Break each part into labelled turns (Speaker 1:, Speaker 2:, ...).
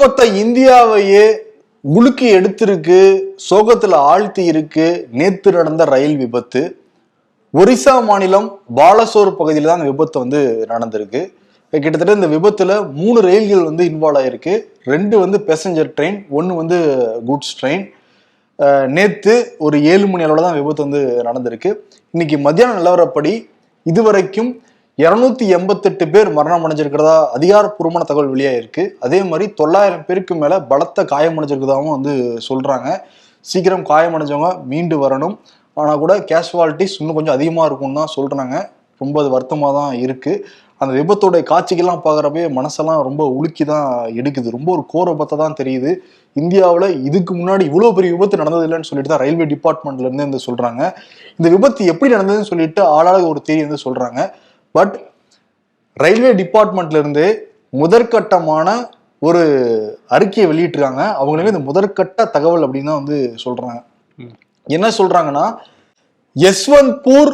Speaker 1: மொத்த இந்தியாவையே உலுக்கி எடுத்திருக்கு சோகத்துல ஆழ்த்தி இருக்கு நேத்து நடந்த ரயில் விபத்து. ஒரிசா மாநிலம் பாலசோர் பகுதியில் தான் அந்த விபத்து வந்து நடந்திருக்கு. கிட்டத்தட்ட இந்த விபத்துல மூணு ரயில்கள் வந்து இன்வால்வ் ஆயிருக்கு. ரெண்டு வந்து பேசஞ்சர் ட்ரெயின் ஒன்று வந்து குட்ஸ் ட்ரெயின் நேத்து ஒரு ஏழு மணி அளவில் தான் விபத்து வந்து நடந்திருக்கு. இன்னைக்கு மத்தியான நிலவரப்படி இதுவரைக்கும் இரநூத்தி எண்பத்தெட்டு பேர் மரணம் அடைஞ்சிருக்கிறதா அதிகாரப்பூர்வமான தகவல் வெளியாயிருக்கு. அதே மாதிரி தொள்ளாயிரம் பேருக்கு மேல பலத்த காயமடைஞ்சிருக்கிறதாவும் வந்து சொல்றாங்க. சீக்கிரம் காயமடைஞ்சவங்க மீண்டு வரணும். ஆனால் கூட கேஷுவாலிட்டிஸ் இன்னும் கொஞ்சம் அதிகமாக இருக்கும்னு தான் சொல்கிறாங்க ரொம்ப அது வருத்தமாக தான் இருக்குது அந்த விபத்தோடைய காட்சிகள்லாம் பார்க்குறப்பே மனசெல்லாம் ரொம்ப உலுக்கி தான் எடுக்குது. ரொம்ப ஒரு கோர விபத்தை தான் தெரியுது. இந்தியாவில் இதுக்கு முன்னாடி இவ்வளோ பெரிய விபத்து நடந்தது இல்லைன்னு சொல்லிட்டு தான் ரயில்வே டிபார்ட்மெண்ட்லேருந்து வந்து சொல்கிறாங்க இந்த விபத்து எப்படி நடந்ததுன்னு சொல்லிட்டு ஆளாளுக்கு ஒரு தேதி வந்து சொல்கிறாங்க பட் ரயில்வே டிபார்ட்மெண்ட்ல இருந்து முதற்கட்டமான ஒரு அறிக்கையை வெளியிட்டிருக்காங்க. அவங்களுமே இந்த முதற்கட்ட தகவல் அப்படின்னு தான் வந்து சொல்றாங்க.
Speaker 2: ம்.
Speaker 1: என்ன சொல்றாங்கன்னா Yesvantpur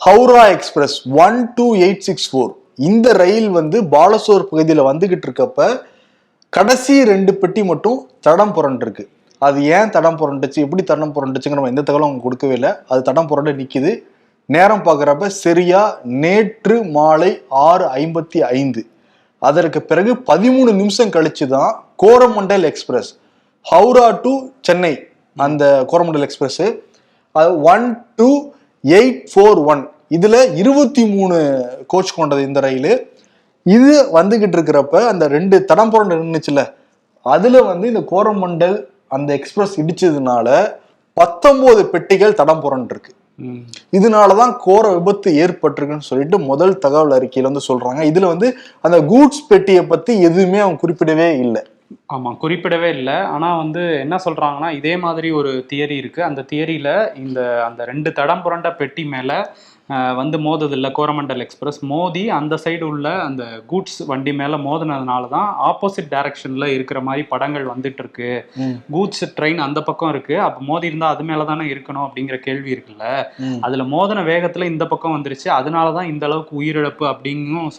Speaker 1: Howrah express one two eight six four இந்த ரயில் வந்து பாலசோர் பகுதியில் வந்துகிட்டு இருக்கப்ப கடைசி ரெண்டு பெட்டி மட்டும் தடம் புரண்டிருக்கு. அது ஏன் தடம் புரண்டுச்சு எப்படி தடம் புரண்டுச்சுங்கிற நம்ம எந்த தகவலும் அவங்க கொடுக்கவே இல்லை. அது தடம் புரண்டு நிக்குது. நேரம் பார்க்குறப்ப சரியா நேற்று மாலை ஆறு ஐம்பத்தி ஐந்து. அதற்கு பிறகு பதிமூணு நிமிஷம் கழிச்சு தான் கோரமண்டல் எக்ஸ்பிரஸ் ஹவுரா டு சென்னை அந்த கோரமண்டல் எக்ஸ்பிரஸ். அது one two eight four one. இதில் இருபத்தி மூணு கோச் கொண்டது இந்த ரயில். இது வந்துகிட்டு இருக்கிறப்ப அந்த ரெண்டு தடம் புரண்டு நின்றுச்சுல அதில் வந்து இந்த கோரமண்டல் அந்த எக்ஸ்பிரஸ் இடிச்சதுனால பத்தொம்போது பெட்டிகள் தடம் புரண்டு இருக்கு.
Speaker 2: இதனால
Speaker 1: இதனாலதான் கோர விபத்து ஏற்பட்டிருக்குன்னு சொல்லிட்டு முதல் தகவல் அறிக்கையில வந்து சொல்றாங்க. இதுல வந்து அந்த கூட்ஸ் பெட்டியை பத்தி எதுவுமே அவங்க குறிப்பிடவே இல்லை.
Speaker 2: ஆமா குறிப்பிடவே இல்லை. ஆனா வந்து என்ன சொல்றாங்கன்னா இதே மாதிரி ஒரு தியரி இருக்கு. அந்த தியரியில இந்த அந்த ரெண்டு தடம் புரண்ட பெட்டி மேல வந்து மோதுதில்ல கோரமண்டல் எக்ஸ்பிரஸ். மோதி அந்த சைடு உள்ள அந்த கூட்ஸ் வண்டி மேல மோதினதுனால தான் ஆப்போசிட் டைரக்ஷன்ல இருக்கிற மாதிரி படங்கள் வந்துட்டு இருக்கு. கூட்ஸ் ட்ரெயின் அந்த பக்கம் இருக்கு. அப்ப மோதி இருந்தா அது மேல தானே இருக்கணும் அப்படிங்கிற கேள்வி இருக்குல்ல. அதுல மோதின வேகத்துல இந்த பக்கம் வந்துருச்சு. அதனாலதான் இந்த அளவுக்கு உயிரிழப்பு அப்படின்னும்.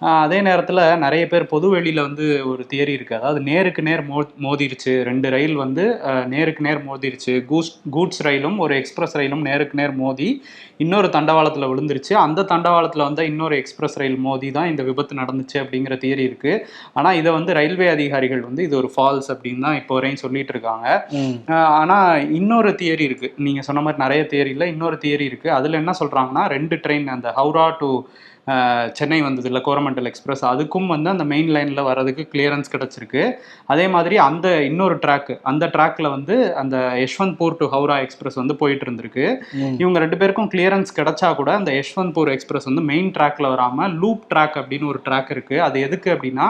Speaker 2: ஆஹ் அதே நேரத்துல நிறைய பேர் பொது வெளியில வந்து ஒரு தியரி இருக்கு. அதாவது நேருக்கு நேர் மோ மோதிருச்சு. ரெண்டு ரயில் வந்து நேருக்கு நேர் மோதிருச்சு. கூஸ் கூட்ஸ் ரயிலும் ஒரு எக்ஸ்பிரஸ் ரயிலும் நேருக்கு நேர் மோதி இன்னொரு தண்டவாளத்துல விழுந்துருச்சு. அந்த தண்டவாளத்துல வந்து இன்னொரு எக்ஸ்பிரஸ் ரயில் மோதி தான் இந்த விபத்து நடந்துச்சு அப்படிங்கிற தியரி இருக்கு. ஆனா இதை வந்து ரயில்வே அதிகாரிகள் வந்து இது ஒரு ஃபால்ஸ் அப்படின்னு தான் இப்போ வரையும் சொல்லிட்டு இருக்காங்க.
Speaker 1: ம்.
Speaker 2: ஆஹ் ஆனா இன்னொரு தியரி இருக்கு. நீங்க சொன்ன மாதிரி நிறைய தியரியில இன்னொரு தியரி இருக்கு. அதுல என்ன சொல்றாங்கன்னா ரெண்டு ட்ரெயின் அந்த ஹவுரா டு சென்னை வந்தது இல்லை கோரமண்டல் எக்ஸ்பிரஸ் அதுக்கும் வந்து அந்த மெயின் லைன்ல வர்றதுக்கு கிளியரன்ஸ் கிடைச்சிருக்கு. அதே மாதிரி அந்த இன்னொரு ட்ராக் அந்த ட்ராக்ல வந்து அந்த யஷ்வந்த்பூர் டு ஹவுரா எக்ஸ்பிரஸ் வந்து போயிட்டு இருந்திருக்கு. இவங்க ரெண்டு பேருக்கும் கிளியரன்ஸ் கிடைச்சா கூட அந்த யஷ்வந்த்பூர் எக்ஸ்பிரஸ் வந்து மெயின் ட்ராக்ல வராம லூப் ட்ராக் அப்படின்னு ஒரு ட்ராக் இருக்கு. அது எதுக்கு அப்படின்னா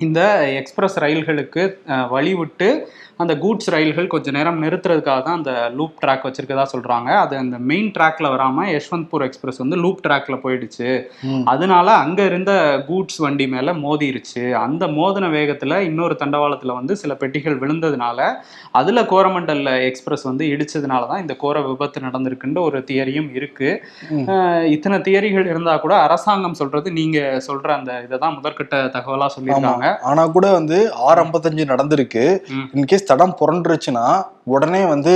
Speaker 2: இந்த எக்ஸ்பிரஸ் ரயில்களுக்கு அஹ், வழி விட்டு அந்த கூட்ஸ் ரயில்கள் கொஞ்ச நேரம் நிறுத்துறதுக்காக தான் அந்த லூப் ட்ராக் வச்சிருக்கதா சொல்றாங்க. அது அந்த மெயின் ட்ராக்ல வராம யஷ்வந்த்பூர் எக்ஸ்பிரஸ் வந்து லூப் ட்ராக்ல போயிடுச்சு. அதனால அங்க இருந்த கூட்ஸ் வண்டி மேல மோதிருச்சு. அந்த மோதின வேகத்துல இன்னொரு தண்டவாளத்துல வந்து சில பெட்டிகள் விழுந்ததுனால அதுல கோரமண்டல் எக்ஸ்பிரஸ் வந்து இடிச்சதுனால தான் இந்த கோர விபத்து நடந்திருக்குன்ற ஒரு தியரியும் இருக்கு. இத்தனை தியரிகள் இருந்தா கூட அரசாங்கம் சொல்றது நீங்க சொல்ற அந்த இதை தான் முதற்கட்ட தகவலா சொல்லியிருக்காங்க.
Speaker 1: ஆனா கூட வந்து ஆறு ஐம்பத்தஞ்சு நடந்திருக்கு. இன்கேஸ் தடம் புரண்டுருச்சுன்னா உடனே வந்து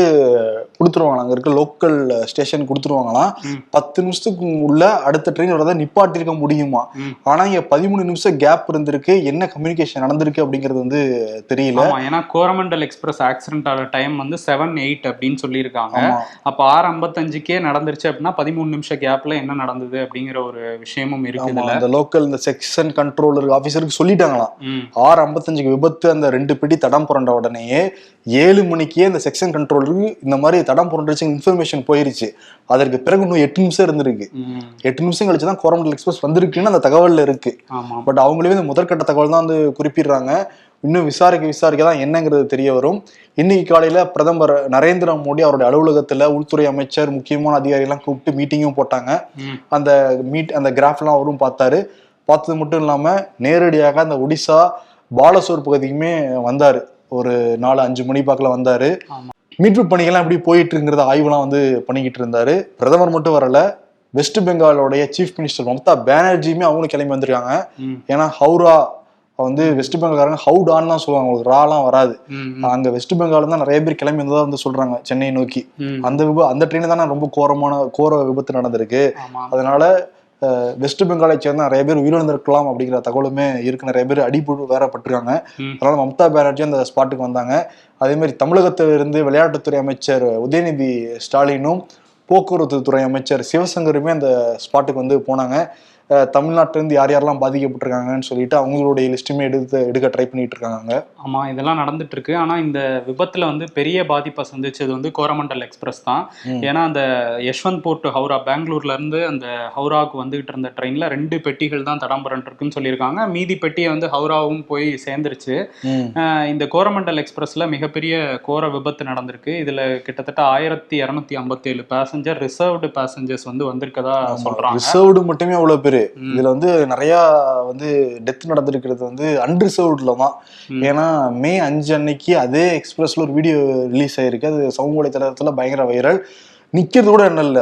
Speaker 1: கொடுத்துருவாங்க அங்க இருக்க லோக்கல் ஸ்டேஷன் கொடுத்துருவாங்களாம். பத்து நிமிஷத்துக்கு உள்ள அடுத்த ட்ரெயின் வரதை நிப்பாட்டிருக்க முடியுமா. ஆனா இங்க பதிமூணு நிமிஷம் கேப் இருந்திருக்கு. என்ன கம்யூனிகேஷன் நடந்திருக்கு அப்படிங்கிறது வந்து தெரியல.
Speaker 2: ஏன்னா கோரமண்டல் எக்ஸ்பிரஸ் ஆக்சிடென்ட் ஆன டைம் வந்து செவன் எயிட் அப்படின்னு சொல்லியிருக்காங்க. அப்ப ஆறு ஐம்பத்தஞ்சுக்கே நடந்துருச்சு அப்படின்னா பதிமூணு நிமிஷம் கேப்ல என்ன நடந்தது அப்படிங்கிற ஒரு விஷயமும் இருக்கு
Speaker 1: அந்த லோக்கல் இந்த செக்ஷன் கண்ட்ரோலர் ஆபீசருக்கு சொல்லிட்டாங்களாம். ஆறு ஐம்பத்தஞ்சுக்கு விபத்து அந்த ரெண்டு பிடி தடம் புரண்ட உடனேயே ஏழு மணிக்கே இந்த செக்ஷன் கண்ட்ரோலருக்கு இந்த மாதிரி தடம் புரண்டுச்சு இன்ஃபர்மேஷன் போயிருச்சு. அதற்கு பிறகு இன்னும் எட்டு நிமிஷம் இருந்திருக்கு. எட்டு நிமிஷம் கழிச்சு தான் கோரமண்டல் எக்ஸ்பிரஸ் வந்திருக்குன்னு அந்த தகவல்ல இருக்கு. பட் அவங்களே இந்த முதற்கட்ட தகவல் தான் வந்து குறிப்பிடுறாங்க. இன்னும் விசாரிக்க விசாரிக்க தான் என்னங்கிறது தெரிய வரும். இன்னைக்கு காலையில பிரதமர் நரேந்திர மோடி அவருடைய அலுவலகத்துல உள்துறை அமைச்சர் முக்கியமான அதிகாரிகள்லாம் கூப்பிட்டு மீட்டிங்கும் போட்டாங்க. அந்த மீட் அந்த கிராஃப்லாம் அவரும் பார்த்தாரு. பார்த்தது மட்டும் இல்லாம நேரடியாக அந்த ஒடிசா பாலசோர் பகுதிக்குமே வந்தாரு. ஒரு நாலு அஞ்சு மணி பாக்கல வந்தாரு. மீட்பு பணிகள்லாம் எப்படி போயிட்டு இருக்குங்கிறத ஆய்வுலாம் வந்து பண்ணிக்கிட்டு இருந்தாரு. பிரதமர் மட்டும் வரல வெஸ்ட் பெங்காலோடைய சீஃப் மினிஸ்டர் மம்தா பானர்ஜியுமே அவங்களும் கிளம்பி வந்திருக்காங்க. ஏன்னா ஹவுரா வந்து வெஸ்ட் பெங்கால்காரங்க ஹவுடான்னு தான் சொல்லுவாங்க உங்களுக்கு ராலாம் வராது. அங்க வெஸ்ட் பெங்கால் தான் நிறைய பேர் கிளம்பி வந்ததா வந்து சொல்றாங்க சென்னை நோக்கி. அந்த விப அந்த ட்ரெயின் தானே ரொம்ப கோரமான கோர விபத்து நடந்திருக்கு. அதனால வெஸ்ட் பெங்காலை சேர்ந்த நிறைய பேர் உயிரிழந்திருக்கலாம் அப்படிங்கிற தகவலுமே இருக்கு. நிறைய பேர் அடிபட்டு வேற பட்டிருக்காங்க
Speaker 2: ம்.
Speaker 1: அதனால மம்தா பானர்ஜி அந்த ஸ்பாட்டுக்கு வந்தாங்க. அதே மாதிரி தமிழகத்திலிருந்து விளையாட்டுத்துறை அமைச்சர் உதயநிதி ஸ்டாலினும் போக்குவரத்து துறை அமைச்சர் சிவசங்கருமே அந்த ஸ்பாட்டுக்கு வந்து போனாங்க. அஹ், தமிழ்நாட்டுல இருந்து யார் யாரெல்லாம் பாதிக்கப்பட்டிருக்காங்கன்னு சொல்லிட்டு அவங்களுடைய லிஸ்ட்டுமே எடுத்து எடுக்க ட்ரை பண்ணிட்டு இருக்காங்க
Speaker 2: ஆமா இதெல்லாம் நடந்துட்டு இருக்கு. ஆனா இந்த விபத்துல வந்து பெரிய பாதிப்பை சந்திச்சது வந்து கோரமண்டல் எக்ஸ்பிரஸ் தான். ஏன்னா அந்த யஷ்வந்த் டு ஹவுரா பெங்களூர்ல இருந்து அந்த ஹவுராவுக்கு வந்துகிட்டு இருந்த ட்ரெயின்ல ரெண்டு பெட்டிகள் தான் தடம்பரன் இருக்குன்னு சொல்லியிருக்காங்க. மீதி பெட்டியை வந்து ஹவுராவும் போய் சேர்ந்துருச்சு. இந்த கோரமண்டல் எக்ஸ்பிரஸ்ல மிகப்பெரிய கோர விபத்து நடந்திருக்கு. இதுல கிட்டத்தட்ட ஆயிரத்தி இரநூத்தி ஐம்பத்தி ஏழு பேசஞ்சர் ரிசர்வ்டு பேசஞ்சர்ஸ் வந்து வந்திருக்கதா சொல்றாங்க.
Speaker 1: ரிசர்வ்டு மட்டுமே அவ்வளவு பேரு.
Speaker 2: ம்.
Speaker 1: இதுல வந்து நிறைய வந்து டெத் நடந்திருக்கிறது வந்து அன்ரிசர்வ்ட்ல தான். ஏன்னா மே அஞ்சு அன்னைக்கு அதே எக்ஸ்பிரஸ்ல ஒரு வீடியோ ரிலீஸ் ஆயிருக்கு. அது சமூக வலைத்தளத்துல பயங்கர வைரல் நிக்கிறது கூட என்ன இல்ல.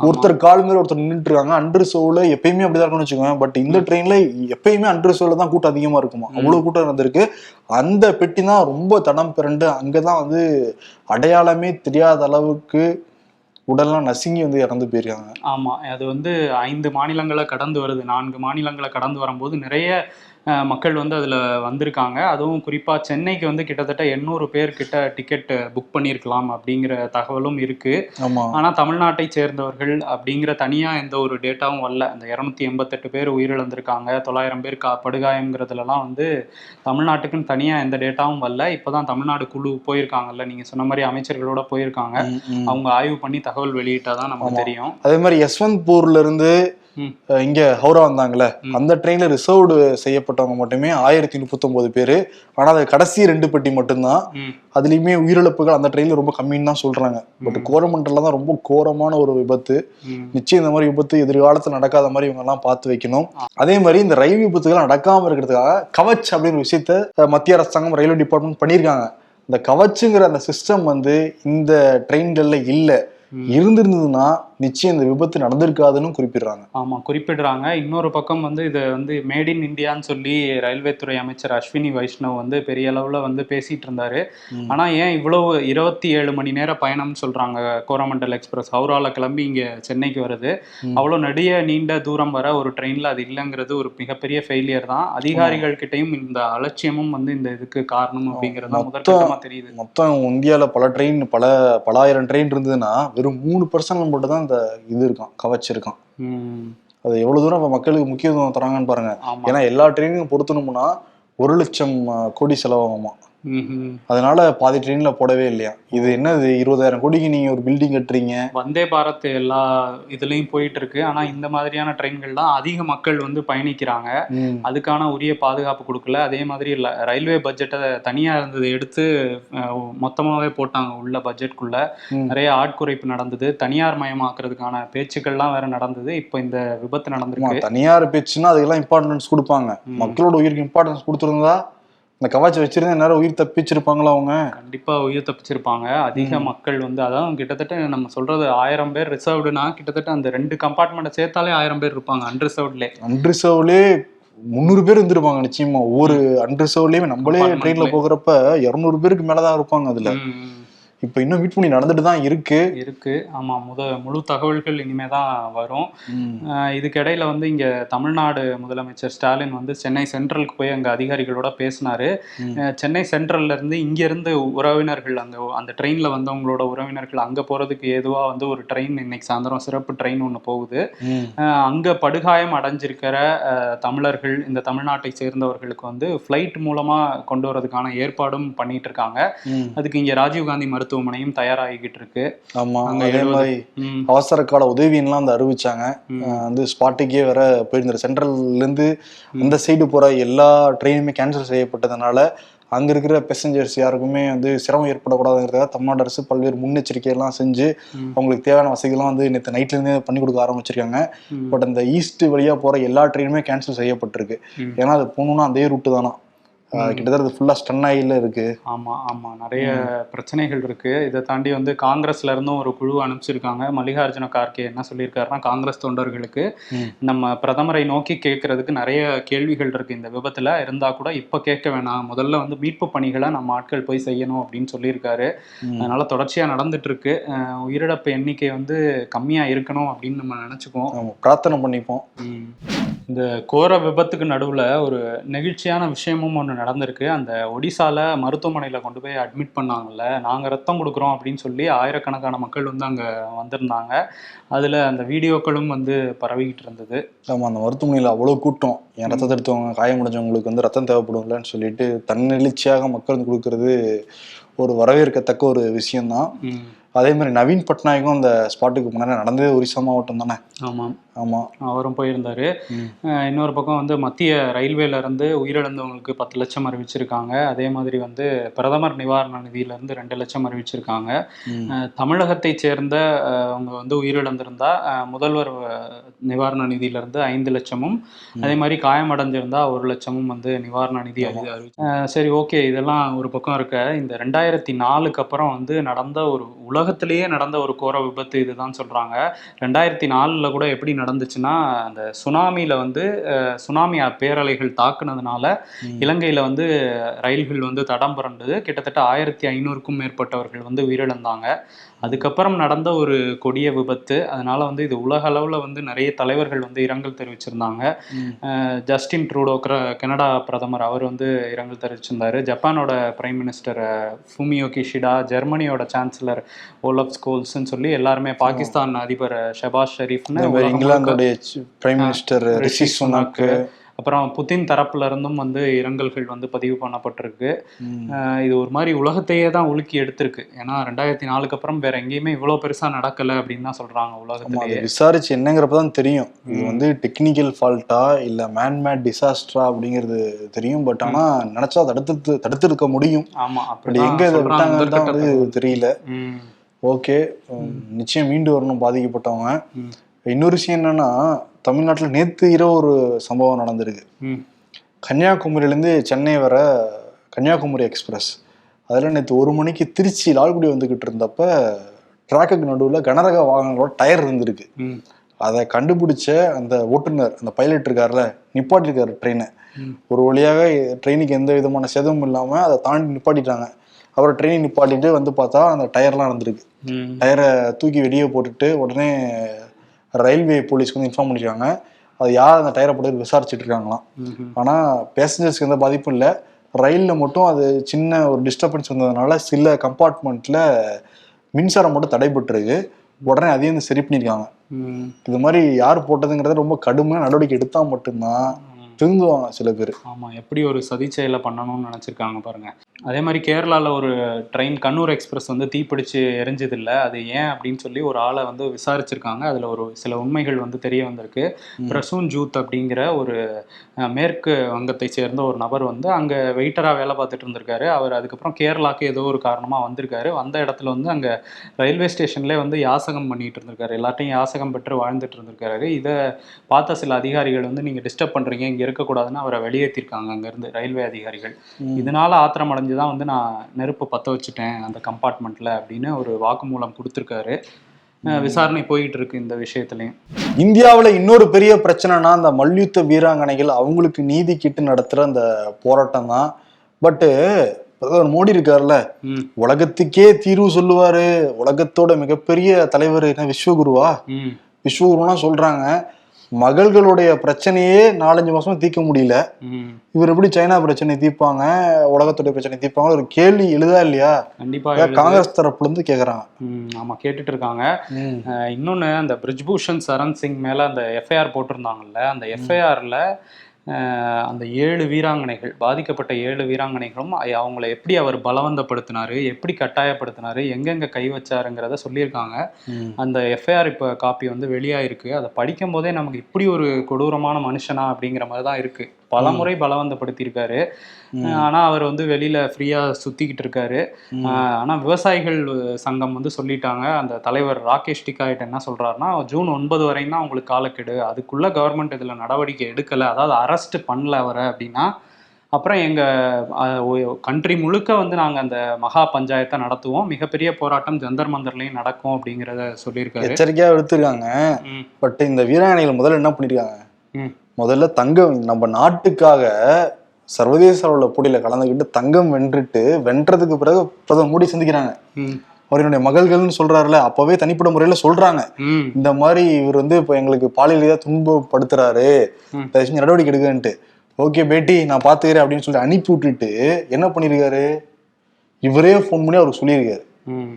Speaker 1: ஒருத்தர் கால் மேல ஒருத்தர் நின்றுட்டு இருக்காங்க அன்ரிசர்வ்ல எப்பயுமே அப்படிதான் இருக்கும்னு வச்சுக்கோங்க. பட் இந்த ட்ரெயின்ல எப்பயுமே அன்ரிசர்வ்ல தான் கூட்டம் அதிகமா இருக்குமா? அவ்வளவு கூட்டம் நடந்திருக்கு. அந்த பெட்டி தான் ரொம்ப தடம் பிறண்டு அங்கதான் வந்து அடையாளமே தெரியாத அளவுக்கு உடல்லாம் நசுங்கி வந்து இறந்து போயிருக்காங்க.
Speaker 2: ஆமா அது வந்து ஐந்து மாநிலங்களை கடந்து வருது. நான்கு மாநிலங்களை கடந்து வரும்போது நிறைய மக்கள் வந்து அதுல வந்திருக்காங்க. அதுவும் குறிப்பா சென்னைக்கு வந்து கிட்டத்தட்ட எண்ணூறு பேர் கிட்ட டிக்கெட் புக் பண்ணியிருக்கலாம் அப்படிங்கிற தகவலும் இருக்கு.
Speaker 1: ஆமா.
Speaker 2: ஆனா தமிழ்நாட்டை சேர்ந்தவர்கள் அப்படிங்கிற தனியா எந்த ஒரு டேட்டாவும் வரல. இந்த இருநூத்தி எண்பத்தெட்டு பேர் உயிரிழந்திருக்காங்க. தொள்ளாயிரம் பேர் கா படுகாயம்ங்கிறதுலலாம் வந்து தமிழ்நாட்டுக்குன்னு தனியா எந்த டேட்டாவும் வரல. இப்பதான் தமிழ்நாடு குழு போயிருக்காங்கல்ல. நீங்க சொன்ன மாதிரி அமைச்சர்களோட போயிருக்காங்க. அவங்க ஆய்வு பண்ணி தகவல் வெளியிட்டாதான் நமக்கு
Speaker 1: ஆமா.
Speaker 2: தெரியும்.
Speaker 1: அதே மாதிரி யஸ்வந்த்பூர்ல இருந்து
Speaker 2: ம்.
Speaker 1: அஹ், இங்க ஹவுரா வந்தாங்கல்ல
Speaker 2: ம்.
Speaker 1: அந்த ட்ரெயின்ல ரிசர்வ்டு செய்யப்பட்டவங்க மட்டுமே ஆயிரத்தி முப்பத்தொன்பது பேரு. ஆனா அது கடைசி ரெண்டு பெட்டி மட்டும்தான். அதுலயுமே உயிரிழப்புகள் அந்த ட்ரெயின்ல ரொம்ப கம்மின்னு தான் சொல்றாங்க. பட்
Speaker 2: ம்.
Speaker 1: கோரமண்டல்ல தான் ரொம்ப கோரமான ஒரு விபத்து. நிச்சயம் இந்த மாதிரி விபத்து எதிர்காலத்துல நடக்காத மாதிரி இவங்க எல்லாம் பார்த்து வைக்கணும். அதே மாதிரி இந்த ரயில் விபத்துகள் நடக்காம இருக்கிறதுக்காக கவச் அப்படிங்கிற ஒரு விஷயத்த மத்திய அரசாங்கம் ரயில்வே டிபார்ட்மெண்ட் பண்ணியிருக்காங்க. இந்த கவச்சுங்கிற அந்த சிஸ்டம் வந்து இந்த ட்ரெயின்கள்ல இல்ல. இருந்திருந்ததுன்னா நிச்சயம் இந்த விபத்து நடந்திருக்காதுன்னு குறிப்பிடுறாங்க.
Speaker 2: ஆமா குறிப்பிடுறாங்க. இன்னொரு பக்கம் வந்து இது வந்து மேட் இன் இந்தியான்னு சொல்லி ரயில்வே துறை அமைச்சர் அஸ்வினி வைஷ்ணவ் வந்து பெரிய அளவுல வந்து பேசிட்டு இருந்தாரு. ஆனா ஏன் இவ்வளவு இருபத்தி ஏழு மணி நேர பயணம்னு சொல்றாங்க கோரமண்டல் எக்ஸ்பிரஸ். ஹவுரால கிளம்பி இங்க சென்னைக்கு வருது. அவ்வளவு நெடிய நீண்ட தூரம் வர ஒரு ட்ரெயின்ல அது இல்லைங்கிறது ஒரு மிகப்பெரிய ஃபெயிலியர் தான். அதிகாரிகள் கிட்டயும் இந்த அலட்சியமும் வந்து இந்த இதுக்கு காரணம் அப்படிங்கிறது முதற்கட்டமா தெரியுது.
Speaker 1: மொத்தம் இந்தியால பல ட்ரெயின் பல பல ஆயிரம் ட்ரெயின் இருந்ததுன்னா வெறும் மூணு பர்சன்ட் மட்டும் தான் இது இருக்கான் கவச் இருக்கான்.
Speaker 2: ம்,
Speaker 1: அது எவ்வளவு தூரம் இப்ப மக்களுக்கு முக்கியத்துவம் தராங்கன்னு பாருங்க. ஏன்னா எல்லா ட்ரெயினையும் பொருத்தணும்னா ஒரு லட்சம் கோடி செலவாகுமா. அதனால பாதி ட்ரெயின்ல போடவே இல்லையா? இது என்னது? இருபதாயிரம் கோடிக்கு நீங்க ஒரு பில்டிங் கட்டுறீங்க.
Speaker 2: வந்தே பாரத் எல்லா இதுலயும் போயிட்டு இருக்கு ஆனா இந்த மாதிரியான ட்ரெயின்கள் தான் அதிக மக்கள் வந்து பயணிக்கிறாங்க. அதுக்கான உரிய பாதுகாப்பு கொடுக்கல. அதே மாதிரி ரயில்வே பட்ஜெட்டை தனியா இருந்ததை எடுத்து மொத்தமாவே போட்டாங்க உள்ள பட்ஜெட்குள்ள. நிறைய ஆட்குறைப்பு நடந்தது. தனியார் மயமாக்குறதுக்கான பேச்சுக்கள்லாம் வேற நடந்தது. இப்போ இந்த விபத்து நடந்திருக்கு.
Speaker 1: தனியார் பேச்சுன்னா அதுக்கெல்லாம் இம்பார்ட்டன்ஸ் கொடுப்பாங்க. மக்களோட உயிருக்கு இம்பார்ட்டன்ஸ் கொடுத்துருந்தா இந்த கவாச்சி வச்சிருந்தா நேரம் உயிர் தப்பிச்சிருப்பாங்களா அவங்க
Speaker 2: கண்டிப்பா உயிர் தப்பிச்சிருப்பாங்க அதிக. மக்கள் வந்து அதான் கிட்டத்தட்ட நம்ம சொல்றது ஆயிரம் பேர் ரிசர்வ்டுனா கிட்டத்தட்ட அந்த ரெண்டு கம்பார்ட்மெண்ட்டை சேர்த்தாலே ஆயிரம் பேர் இருப்பாங்க அன்ரிசர்வ்ட்லே
Speaker 1: அன்ரிசர்வ்லே முந்நூறு பேர் இருந்திருப்பாங்க நிச்சயமா ஒவ்வொரு அன்ரிசர்வ்லயுமே நம்மளே ட்ரெயின்ல. போகிறப்ப இருநூறு பேருக்கு மேலதான் இருப்பாங்க அதுல. இப்ப இன்னும் மீட் பண்ணி நடந்துட்டு தான் இருக்கு.
Speaker 2: இருக்கு. ஆமா முத முழு தகவல்கள் இனிமே தான் வரும். அஹ் இதுக்கு இடையில வந்து இங்க தமிழ்நாடு முதலமைச்சர் ஸ்டாலின் வந்து சென்னை சென்ட்ரலுக்கு போய் அங்க அதிகாரிகளோட பேசினாரு. சென்னை சென்ட்ரல்ல இருந்து இங்க இருந்து உறவினர்கள் அங்க அந்த ட்ரெயின்ல வந்தவங்களோட உறவினர்கள் அங்க போறதுக்கு ஏதுவா வந்து ஒரு ட்ரெயின் இன்னைக்கு சாயந்தரம் சிறப்பு ட்ரெயின் ஒன்று போகுது. அங்க படுகாயம் அடைஞ்சிருக்கிற தமிழர்கள் இந்த தமிழ்நாட்டை சேர்ந்தவர்களுக்கு வந்து ஃப்ளைட் மூலமா கொண்டு வரதுக்கான ஏற்பாடும் பண்ணிட்டு இருக்காங்க. அதுக்கு இங்க ராஜீவ்காந்தி மருத்துவமனையும் தயாராகிக்கிட்டு இருக்கு
Speaker 1: ஆமா
Speaker 2: அங்க
Speaker 1: அதே மாதிரி அவசர கால உதவின்லாம் வந்து அறிவிச்சாங்க. வந்து ஸ்பாட்டுக்கே வேற போயிருந்தாரு. சென்ட்ரல்ல இருந்து அந்த சைடு போற எல்லா ட்ரெயினுமே கேன்சல் செய்யப்பட்டதுனால அங்க இருக்கிற பேசஞ்சர்ஸ் யாருக்குமே வந்து சிரமம் ஏற்படக்கூடாதுங்கிறதுக்காக தமிழ்நாடு அரசு பல்வேறு முன்னெச்சரிக்கை எல்லாம் செஞ்சு. அவங்களுக்கு தேவையான வசதிகள்லாம் வந்து நேற்று நைட்ல இருந்தே பண்ணி கொடுக்க ஆரம்பிச்சிருக்காங்க. பட் அந்த ஈஸ்ட் வழியா போற எல்லா ட்ரெயினுமே கேன்சல் செய்யப்பட்டிருக்கு. ஏன்னா அது போகணும்னா அதே ரூட்டு தானா? கிட்டத்தட்ட ஃபுல்லா ஸ்டன் ஆயில இருக்கு.
Speaker 2: ஆமா ஆமா. நிறைய பிரச்சனைகள் இருக்கு. இதை தாண்டி வந்து காங்கிரஸ்ல இருந்தும் ஒரு குழு அனுப்பிச்சிருக்காங்க. மல்லிகார்ஜுன கார்கே என்ன சொல்லியிருக்காருன்னா காங்கிரஸ் தொண்டர்களுக்கு. நம்ம பிரதமரை நோக்கி கேட்கறதுக்கு நிறைய கேள்விகள் இருக்கு. இந்த விபத்துல இருந்தா கூட இப்ப கேட்க வேணாம். முதல்ல வந்து மீட்பு பணிகளை நம்ம ஆட்கள் போய் செய்யணும் அப்படின்னு சொல்லியிருக்காரு. அதனால தொடர்ச்சியா நடந்துட்டு இருக்கு அஹ் உயிரிழப்பு எண்ணிக்கை வந்து கம்மியா இருக்கணும் அப்படின்னு நம்ம நினைச்சுக்குவோம்.
Speaker 1: பிரார்த்தனை பண்ணிப்போம்.
Speaker 2: இந்த கோர விபத்துக்கு நடுவில் ஒரு நெகிழ்ச்சியான விஷயமும் ஒன்று நடந்திருக்கு. அந்த ஒடிசால மருத்துவமனையில் கொண்டு போய் அட்மிட் பண்ணாங்கல்ல நாங்கள் ரத்தம் கொடுக்குறோம் அப்படின்னு சொல்லி ஆயிரக்கணக்கான மக்கள் வந்து அங்கே வந்திருந்தாங்க. அதில் அந்த வீடியோக்களும் வந்து பரவிக்கிட்டு இருந்தது.
Speaker 1: ஆமா அந்த மருத்துவமனையில் அவ்வளவு கூட்டம். என் ரத்தத்தை எடுத்தவங்க காயமடைஞ்சவங்களுக்கு வந்து ரத்தம் தேவைப்படும்லன்னு சொல்லிட்டு தன்னெழுச்சியாக மக்கள் வந்து கொடுக்கறது ஒரு வரவேற்கத்தக்க ஒரு விஷயம்தான். அதே மாதிரி நவீன் பட்நாயக்கும் அந்த ஸ்பாட்டுக்கு முன்னாடி நடந்ததே ஒரிசா மாவட்டம் தானே?
Speaker 2: ஆமாம்.
Speaker 1: ஆமா.
Speaker 2: அவரும் போயிருந்தாரு. இன்னொரு பக்கம் வந்து மத்திய ரயில்வேல இருந்து உயிரிழந்தவங்களுக்கு பத்து லட்சம் அறிவிச்சிருக்காங்க. அதே மாதிரி வந்து பிரதமர் நிவாரண நிதியில இருந்து ரெண்டு லட்சம் அறிவிச்சிருக்காங்க. தமிழகத்தை சேர்ந்த அவங்க வந்து உயிரிழந்திருந்தா முதல்வர் நிவாரண நிதியில இருந்து ஐந்து லட்சமும் அதே மாதிரி காயமடைஞ்சிருந்தா ஒரு லட்சமும் வந்து நிவாரண நிதி சரி ஓகே. இதெல்லாம் ஒரு பக்கம் இருக்க. இந்த ரெண்டாயிரத்தி நாலுக்கு அப்புறம் வந்து நடந்த ஒரு உலகத்திலேயே நடந்த ஒரு கோர விபத்து இதுதான் சொல்றாங்க. ரெண்டாயிரத்தி நாலுல கூட எப்படி நடந்துச்சுன்னா அந்த சுனாமியில வந்து சுனாமி பேரலைகள் தாக்குனதுனால. இலங்கையில வந்து ரயில்கள் வந்து தடம் புரண்டது கிட்டத்தட்ட ஆயிரத்தி ஐநூறுக்கும் மேற்பட்டவர்கள் வந்து உயிரிழந்தாங்க அதுக்கப்புறம் நடந்த ஒரு கொடிய விபத்து. அதனால வந்து இது உலக அளவுல வந்து நிறைய தலைவர்கள் வந்து இரங்கல் தெரிவிச்சிருந்தாங்க. ஜஸ்டின் ட்ரூடோ கனடா பிரதமர் அவர் வந்து இரங்கல் தெரிவிச்சிருந்தாரு. ஜப்பானோட பிரைம் மினிஸ்டர் ஃபுமியோ கிஷிடா ஜெர்மனியோட சான்சலர் ஓலப் ஸ்கோல்ஸ்ன்னு சொல்லி எல்லாருமே பாகிஸ்தான் அதிபர் ஷெபாஸ் ஷெரீஃப்னு
Speaker 1: இங்கிலாந்துடைய பிரைம் மினிஸ்டர் ரிஷி சுனாக்
Speaker 2: அப்புறம் புதின் தரப்புல இருந்தும் வந்து இரங்கல்கள் வந்து பதிவு பண்ணப்பட்டிருக்கு. இது ஒரு மாதிரி உலகத்தையே தான் உலுக்கி எடுத்திருக்கு. ஏன்னா ரெண்டாயிரத்தி நாலுக்கு அப்புறம் வேற எங்கேயுமே இவ்வளவு பெருசா நடக்கல அப்படின்னு தான் சொல்றாங்க
Speaker 1: அதை விசாரிச்சு என்னங்கிறப்பதான் தெரியும். இது வந்து டெக்னிக்கல் ஃபால்ட்டா இல்ல மேன்மேட் டிசாஸ்டரா அப்படிங்கிறது தெரியும். பட் ஆனா நினைச்சா தடுத்து தடுத்திருக்க முடியும்.
Speaker 2: ஆமா
Speaker 1: பட்
Speaker 2: அப்படி
Speaker 1: எங்க இதை விட்டாங்கன்னு தான் வந்து தெரியல. ஓகே நிச்சயம் மீண்டு வரணும் பாதிக்கப்பட்டவங்க. இன்னொரு விஷயம் என்னன்னா தமிழ்நாட்டுல நேத்து இரவு ஒரு சம்பவம் நடந்திருக்கு. கன்னியாகுமரியிலேருந்து சென்னை வர கன்னியாகுமரி எக்ஸ்பிரஸ். அதில் நேற்று ஒரு மணிக்கு திருச்சி லால்குடி வந்துக்கிட்டு இருந்தப்ப ட்ராக்குக்கு நடுவில் கனரக வாகனங்களோட டயர் இருந்திருக்கு. அதை கண்டுபிடிச்ச அந்த ஓட்டுநர் அந்த பைலட் இருக்கார்ல நிப்பாட்டிருக்காரு ட்ரெயினை. ஒரு வழியாக ட்ரெயினுக்கு எந்த விதமான சேதமும் இல்லாமல் அதை தாண்டி நிப்பாட்டிட்டாங்க. அப்புறம் ட்ரெயின் நிப்பாட்டிட்டு வந்து பார்த்தா அந்த டயர்லாம் இருந்திருக்கு.
Speaker 2: ம்.
Speaker 1: டயரை தூக்கி வெளியே போட்டுட்டு உடனே ரயில்வே போலீஸ்க்கு வந்து இன்ஃபார்ம் பண்ணிருக்காங்க. அது யார் அந்த டயரை போட்டு விசாரிச்சுட்டு இருக்காங்களாம். ஆனால் பேசஞ்சர்ஸ்க்கு எந்த பாதிப்பும் இல்லை. ரயிலில் மட்டும் அது சின்ன ஒரு டிஸ்டர்பன்ஸ் வந்ததுனால சில கம்பார்ட்மெண்ட்டில் மின்சாரம் மட்டும் தடைபட்டிருக்கு. உடனே அதையும் வந்து சரி பண்ணியிருக்காங்க இது மாதிரி யார் போட்டதுங்கிறத ரொம்ப கடுமையான நடவடிக்கை எடுத்தால் மட்டும்தான் திருந்துவாங்க சில பேர்.
Speaker 2: ஆமா எப்படி ஒரு சதி செயலை பண்ணணும்னு நினைச்சிருக்காங்க பாருங்க. அதே மாதிரி கேரளால ஒரு ட்ரெயின் கண்ணூர் எக்ஸ்பிரஸ் வந்து தீப்பிடிச்சு எரிஞ்சது இல்ல அது ஏன் அப்படின்னு சொல்லி ஒரு ஆளை வந்து விசாரிச்சிருக்காங்க. அதுல ஒரு சில உண்மைகள் வந்து தெரிய வந்திருக்கு. பிரசூன் ஜூத் அப்படிங்கிற ஒரு மேற்கு வங்கத்தை சேர்ந்த ஒரு நபர் வந்து அங்க வெயிட்டரா வேலை பார்த்துட்டு இருந்திருக்காரு. அவர் அதுக்கப்புறம் கேரளாக்கு ஏதோ ஒரு காரணமா வந்திருக்காரு. வந்த இடத்துல வந்து அங்க ரயில்வே ஸ்டேஷன்லேயே வந்து யாசகம் பண்ணிட்டு இருந்திருக்காரு. எல்லாத்தையும் யாசகம் பெற்று வாழ்ந்துட்டு இருந்திருக்காரு. இதை பார்த்த சில அதிகாரிகள் வந்து நீங்க டிஸ்டர்ப் பண்றீங்க. இங்க இருக்கக்கூடாதுன்னு அவரை வெளியேற்றிருக்காங்க அங்கிருந்து ரயில்வே அதிகாரிகள். இதனால ஆத்திரம் அடைஞ்சு தான் வந்து நான் நெருப்பு பத்த வச்சுட்டேன் அந்த கம்பார்ட்மெண்ட்ல அப்படின்னு ஒரு வாக்குமூலம் கொடுத்துருக்காரு. விசாரணை போயிட்டு இருக்கு இந்த விஷயத்துலயும்.
Speaker 1: இந்தியாவில் இன்னொரு பெரிய பிரச்சனைனா அந்த மல்யுத்த வீராங்கனைகள் அவங்களுக்கு நீதி கிட்டு நடத்துகிற அந்த போராட்டம் தான் பட்டு பிரதமர் மோடி இருக்கார்ல உலகத்துக்கே தீர்வு சொல்லுவாரு. உலகத்தோட மிகப்பெரிய தலைவர் என்ன விஸ்வகுருவா?
Speaker 2: ம்.
Speaker 1: விஸ்வகுருலாம் சொல்றாங்க. மகள்களுடைய பிரச்சனையே நாலஞ்சு மாசமா தீர்க்க முடியல. இவர் எப்படி சைனா பிரச்சனை தீர்ப்பாங்க உலகத்துடைய பிரச்சனை தீர்ப்பாங்க ஒரு கேள்வி எழுதா இல்லையா?
Speaker 2: கண்டிப்பா
Speaker 1: காங்கிரஸ் தரப்புல இருந்து கேக்குறாங்க.
Speaker 2: ஆமா கேட்டுட்டு இருக்காங்க. இன்னொன்னு அந்த பிரிஜ்பூஷன் சரண் சிங் மேல அந்த எஃப்ஐஆர் போட்டிருந்தாங்கல்ல அந்த எஃப்ஐஆர்ல அந்த ஏழு வீராங்கனைகள் பாதிக்கப்பட்ட ஏழு வீராங்கனைகளும் அவங்கள எப்படி அவர் பலவந்தப்படுத்தினாரு எப்படி கட்டாயப்படுத்தினாரு எங்கெங்க கை வச்சாருங்கிறத சொல்லியிருக்காங்க. அந்த எஃப்ஐஆர் இப்போ காப்பி வந்து வெளியாயிருக்கு. அதை படிக்கும் போதே நமக்கு இப்படி ஒரு கொடூரமான மனுஷனா அப்படிங்கிற மாதிரி தான் இருக்கு. பல முறை பலவந்தப்படுத்தியிருக்காரு. ஆனா அவர் வந்து வெளியில ஃப்ரீயா சுத்திக்கிட்டு இருக்காரு. ஆனா விவசாயிகள் சங்கம் வந்து சொல்லிட்டாங்க. அந்த தலைவர் ராகேஷ் டிகாய்ட் என்ன சொல்றாருன்னா ஜூன் ஒன்பது வரையும் தான் உங்களுக்கு காலக்கெடு அதுக்குள்ள கவர்மெண்ட் இதுல நடவடிக்கை எடுக்கல. அதாவது அரெஸ்ட் பண்ணல அவரை அப்படின்னா அப்புறம் எங்கள் கண்ட்ரி முழுக்க வந்து நாங்கள் அந்த மகா பஞ்சாயத்தை நடத்துவோம். மிகப்பெரிய போராட்டம் ஜந்தர் மந்தர்லையும் நடக்கும் அப்படிங்கிறத சொல்லியிருக்காரு.
Speaker 1: எச்சரிக்கையா எடுத்திருக்காங்க. பட் இந்த வீராங்கனைகள் முதல்ல என்ன பண்ணிருக்காங்க?
Speaker 2: ம்,
Speaker 1: முதல்ல தங்கம் நம்ம நாட்டுக்காக சர்வதேச அளவுல போட்டியில கலந்துக்கிட்டு தங்கம் வென்றுட்டு வென்றதுக்கு பிறகு பிரதமர் மோடி சந்திக்கிறாங்க.
Speaker 2: ம்,
Speaker 1: அவருடைய மகள்கள்னு சொல்றாருல அப்பவே தனிப்பட்ட முறையில சொல்றாங்க. இந்த மாதிரி இவர் வந்து இப்போ எங்களுக்கு பாலியல் துன்பப்படுத்துறாரு. தயவு செஞ்சு நடவடிக்கை எடுக்கன்ட்டு. ஓகே பேட்டி நான் பாத்துக்கிறேன் அப்படின்னு சொல்லி அனுப்பி விட்டுட்டு என்ன பண்ணிருக்காரு? இவரே ஃபோன் பண்ணி அவருக்கு சொல்லியிருக்காரு.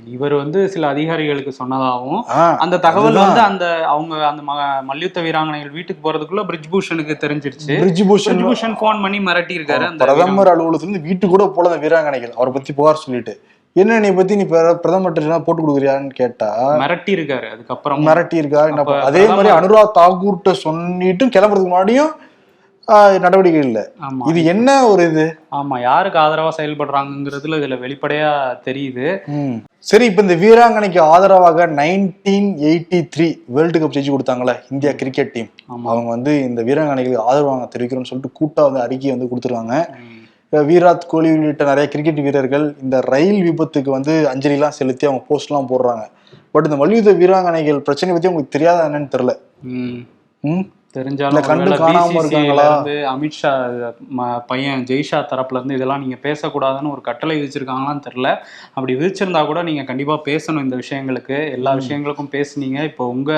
Speaker 2: இவர் வந்து சில அதிகாரிகளுக்கு சொன்னதாகவும் அந்த தகவல். வந்து அந்த அவங்க அந்த மல்யுத்த வீராங்கனைகள் வீட்டுக்கு போறதுக்குள்ள பிரிஜ் பூஷனுக்கு தெரிஞ்சிருச்சு.
Speaker 1: பிரிட்ஜ் பூஷன்
Speaker 2: பிரிஜ் பூஷன் போன் பண்ணி மிரட்டி இருக்காரு அந்த
Speaker 1: பிரதமர் அலுவலகத்துல இருந்து வீட்டு கூட போல அந்த வீராங்கனைகள். அவரை பத்தி புகார் சொல்லிட்டு. என்ன நீ பத்தி நீ பிர- பிரதமர்கிட்ட போட்டு கொடுக்குறியான்னு கேட்டா
Speaker 2: மிரட்டி இருக்காரு அதுக்கப்புறம்
Speaker 1: மிரட்டி இருக்கா என்ன
Speaker 2: அப்ப
Speaker 1: ப- அதே மாதிரி அனுராக் தாக்கூர்கிட்ட சொல்லிட்டு கிளம்புறதுக்கு முன்னாடியும் நடவடிக்கை இல்லை. இது என்ன ஒரு இது?
Speaker 2: ஆமா யாருக்கு ஆதரவா செயல்படுறாங்கிறதுல இதுல வெளிப்படையா தெரியுது.
Speaker 1: சரி இப்ப இந்த வீராங்கனைக்கு ஆதரவாக nineteen eighty three world cup ஜெயிச்சு கொடுத்தாங்களே இந்தியா கிரிக்கெட் டீம் அவங்க வந்து இந்த வீராங்கனைகளுக்கு ஆதரவாக தெரிவிக்கிறோம்னு சொல்லிட்டு கூட்டா வந்து அறிக்கையை வந்து. இப்ப விராட் கோலி உள்ளிட்ட நிறைய கிரிக்கெட் வீரர்கள் இந்த ரயில் விபத்துக்கு வந்து அஞ்சலிலாம் செலுத்தி அவங்க போஸ்ட்லாம் போடுறாங்க. பட் இந்த மல்யுத்த வீராங்கனைகள் பிரச்சனை பத்தி உங்களுக்கு தெரியாதா என்னன்னு தெரியல.
Speaker 2: தெரிஞ்சாலும்
Speaker 1: கண்டு காணாம இருக்காங்களா?
Speaker 2: அமித்ஷா பையன் ஜெய்ஷா தரப்புல இருந்து இதெல்லாம் நீங்க பேசக்கூடாதுன்னு ஒரு கட்டளை விதிச்சிருக்காங்களான்னு தெரியல. அப்படி விதிச்சிருந்தா கூட நீங்க கண்டிப்பா பேசணும் இந்த விஷயங்களுக்கு. எல்லா விஷயங்களுக்கும் பேசுனீங்க. இப்போ உங்க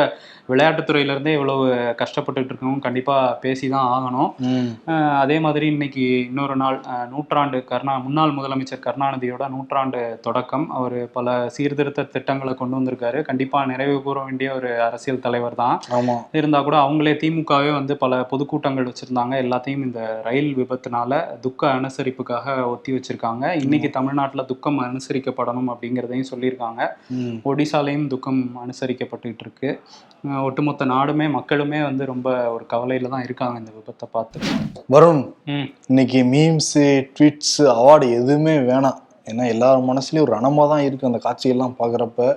Speaker 2: விளையாட்டுத்துறையில இருந்தே இவ்வளவு கஷ்டப்பட்டுட்டு இருக்கவங்க கண்டிப்பா பேசிதான் ஆகணும்.
Speaker 1: ம்.
Speaker 2: அஹ் அதே மாதிரி இன்னைக்கு இன்னொரு நாள் நூற்றாண்டு கருணா முன்னாள் முதலமைச்சர் கருணாநிதியோட நூற்றாண்டு தொடக்கம். அவர் பல சீர்திருத்த திட்டங்களை கொண்டு வந்திருக்காரு. கண்டிப்பா நிறைவு கூற வேண்டிய ஒரு அரசியல் தலைவர் தான்
Speaker 1: ஆமா.
Speaker 2: இருந்தா கூட அவங்களே திமுகவே வந்து பல பொதுக்கூட்டங்கள் வச்சிருந்தாங்க. எல்லாத்தையும் இந்த ரயில் விபத்துனால துக்க அனுசரிப்புக்காக ஒத்தி வச்சிருக்காங்க. இன்னைக்கு தமிழ்நாட்டுல துக்கம் அனுசரிக்கப்படணும் அப்படிங்கிறதையும் சொல்லியிருக்காங்க. ஒடிசாலையும் துக்கம் அனுசரிக்கப்பட்டுட்டு இருக்கு. ஒட்டுமொத்த நாடுமே மக்களுமே வந்து ரொம்ப ஒரு கவலையில தான் இருக்காங்க இந்த விபத்தை பார்த்து.
Speaker 1: வருண் இன்னைக்கு மீம்ஸு ட்வீட்ஸு அவார்டு எதுவுமே வேணாம். ஏன்னா எல்லார் மனசுலயும் ஒரு ரணமாக தான் இருக்கு அந்த காட்சியெல்லாம் பார்க்குறப்ப.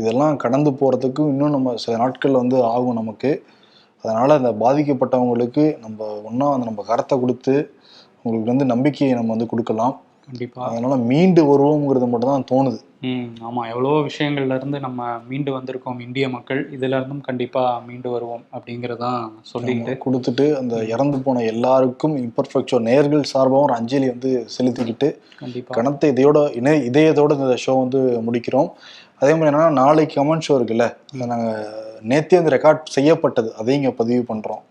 Speaker 1: இதெல்லாம் கடந்து போகிறதுக்கு இன்னும் நம்ம சில நாட்கள் வந்து ஆகும் நமக்கு. அதனால் அந்த பாதிக்கப்பட்டவங்களுக்கு நம்ம ஒன்றா வந்து நம்ம கரத்தை கொடுத்து அவங்களுக்கு வந்து நம்பிக்கையை நம்ம வந்து கொடுக்கலாம்.
Speaker 2: கண்டிப்பா.
Speaker 1: அதனால மீண்டு வருவோங்கிறது மட்டும் தான் தோணுது.
Speaker 2: ம் ஆமா. எவ்வளவோ விஷயங்கள்ல இருந்து நம்ம மீண்டு வந்திருக்கோம் இந்திய மக்கள். இதுல இருந்தும் கண்டிப்பா மீண்டு வருவோம் அப்படிங்கறதான் சொல்லிட்டு.
Speaker 1: கொடுத்துட்டு அந்த இறந்து போன எல்லாருக்கும் இம்பர்ஃபெக்ஷோ நேர்கள் சார்பாகவும் ஒரு அஞ்சலி வந்து செலுத்திக்கிட்டு
Speaker 2: கண்டிப்பா.
Speaker 1: கணத்தை இதையோட இணை இதயத்தோட இந்த ஷோ வந்து முடிக்கிறோம். அதே மாதிரி என்னன்னா நாளைக்கு கமெண்ட் ஷோ இருக்குல்ல நாங்கள் நேற்றே வந்து ரெக்கார்ட் செய்யப்பட்டது. அதையும் இங்கே பதிவு பண்ணுறோம்